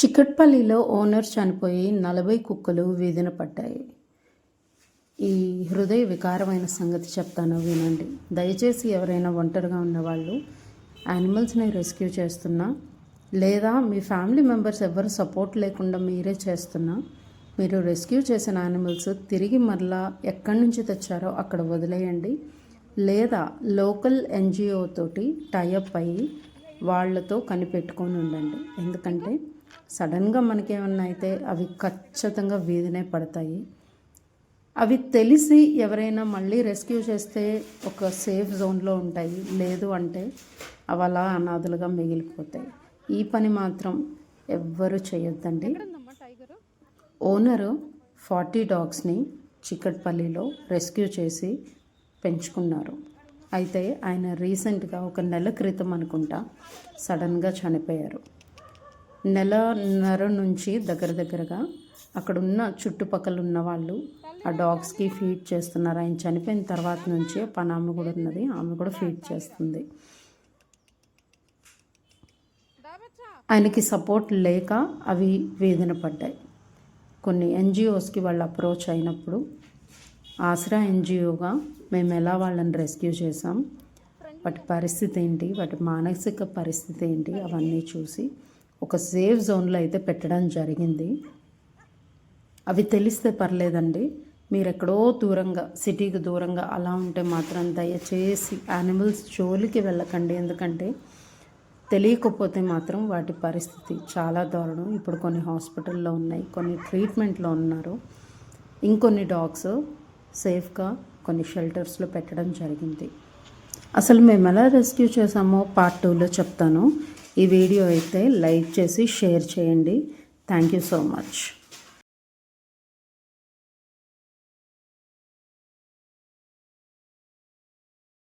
చిక్కట్పల్లిలో owner చనిపోయి నలభై కుక్కలు వీధిన పడ్డాయి. ఈ హృదయ వికారమైన సంగతి చెప్తాను వినండి. దయచేసి ఎవరైనా ఒంటరిగా ఉన్నవాళ్ళు యానిమల్స్ని రెస్క్యూ చేస్తున్నా లేదా మీ ఫ్యామిలీ మెంబర్స్ ఎవరు సపోర్ట్ లేకుండా మీరే చేస్తున్నా మీరు రెస్క్యూ చేసిన యానిమల్స్ తిరిగి మరలా ఎక్కడి నుంచి తెచ్చారో అక్కడ వదిలేయండి. లేదా లోకల్ ఎన్జిఓ తోటి టైఅప్ అయ్యి వాళ్ళతో కనిపెట్టుకొని ఉండండి. ఎందుకంటే సడన్గా మనకేమన్నా అయితే అవి ఖచ్చితంగా వీధినే పడతాయి. అవి తెలిసి ఎవరైనా మళ్ళీ రెస్క్యూ చేస్తే ఒక సేఫ్ జోన్లో ఉంటాయి. లేదు అంటే అవి అలా అనాథలుగా మిగిలిపోతాయి. ఈ పని మాత్రం ఎవ్వరూ చేయొద్దండి. ఓనరు ఫార్టీ డాగ్స్ని చిక్కట్పల్లిలో రెస్క్యూ చేసి పెంచుకున్నారు. అయితే ఆయన రీసెంట్గా ఒక నెల క్రితం అనుకుంటా సడన్గా చనిపోయారు. నెలన్నర నుంచి దగ్గర దగ్గరగా అక్కడ ఉన్న చుట్టుపక్కల ఉన్న వాళ్ళు ఆ డాగ్స్కి ఫీడ్ చేస్తున్నారు. ఆయన చనిపోయిన తర్వాత నుంచి పని ఆమె కూడా ఉన్నది. ఆమె కూడా ఫీడ్ చేస్తుంది. ఆయనకి సపోర్ట్ లేక అవి వేదన పడ్డాయి. కొన్ని ఎన్జిఓస్కి వాళ్ళు అప్రోచ్ అయినప్పుడు ఆసరా ఎన్జిఓగా మేము ఎలా వాళ్ళని రెస్క్యూ చేసాం వాటి పరిస్థితి ఏంటి? వాటి మానసిక పరిస్థితి ఏంటి? అవన్నీ చూసి ఒక సేఫ్ జోన్లో అయితే పెట్టడం జరిగింది. అవి తెలిస్తే పర్లేదండి. మీరు ఎక్కడో దూరంగా సిటీకి దూరంగా అలా ఉంటే మాత్రం దయచేసి యానిమల్స్ జోలికి వెళ్ళకండి. ఎందుకంటే తెలియకపోతే మాత్రం వాటి పరిస్థితి చాలా దారుణం. ఇప్పుడు కొన్ని హాస్పిటల్లో ఉన్నాయి కొన్ని ట్రీట్మెంట్లో ఉన్నారు. ఇంకొన్ని డాగ్స్ సేఫ్గా కొన్ని షెల్టర్స్లో పెట్టడం జరిగింది. అసలు మేము ఎలా రెస్క్యూ చేసామో పార్ట్ టూలో చెప్తాను. ఈ వీడియో అయితే లైక్ చేసి షేర్ చేయండి. Thank you so much.